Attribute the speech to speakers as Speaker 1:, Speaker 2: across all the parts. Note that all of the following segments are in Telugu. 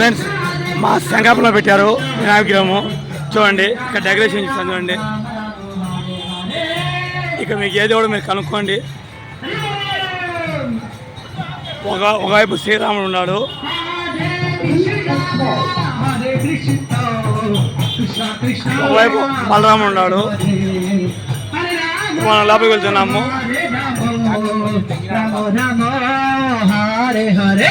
Speaker 1: ఫ్రెండ్స్ మా శంకాపురంలో పెట్టారు వినాయకగ్రహము చూడండి ఇక్కడ డెకరేషన్ చేస్తాను చూడండి. ఇక మీకు ఏది కూడా మీరు కనుక్కోండి. ఒక ఒకవైపు శ్రీరాముడు ఉన్నాడు. ఒకవైపు బలరాముడు ఉన్నాడు. మనం లోపలికి వెళ్తున్నాము.
Speaker 2: Hare Hare.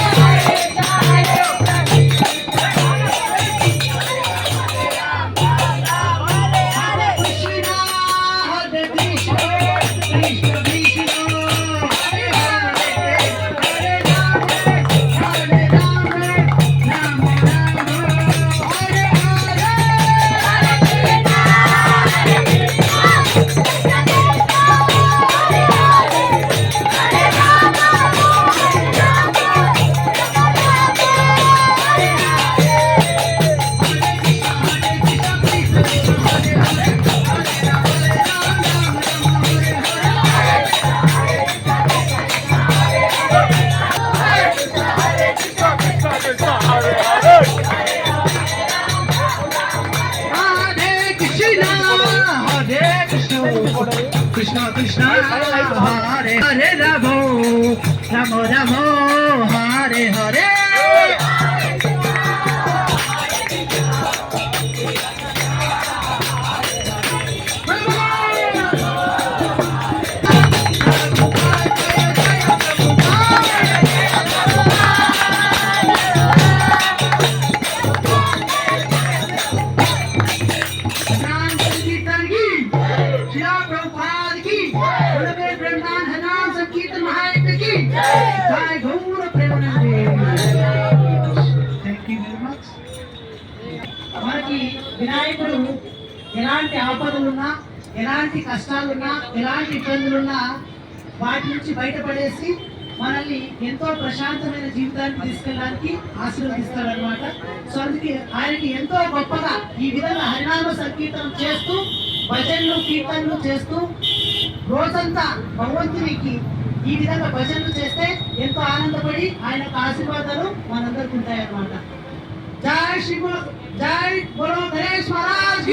Speaker 2: Krishna Krishna Hare Hare Rama Rama Hare Hare. మనకి వినాయకుడు ఎలాంటి ఆపదలున్నా ఎలాంటి కష్టాలున్నా ఎలాంటి ఇబ్బందులున్నా వాటి నుంచి బయటపడేసి మనల్ని ఎంతో ప్రశాంతమైన జీవితాన్ని తీసుకెళ్ళడానికి ఆశీర్వదిస్తాడనమాట సో అందుకే ఆయనకి ఎంతో గొప్పగా ఈ విధంగా హరినామ సంకీర్తనం చేస్తూ భజనలు కీర్తనలు చేస్తూ రోజంతా భగవంతునికి ఈ విధంగా భజనలు చేస్తే ఎంతో ఆనందపడి ఆయన యొక్క ఆశీర్వాదాలు మనందరికి ఉంటాయన్నమాట. జై శ్రీ జై గురు గణేష్ మహారాజ్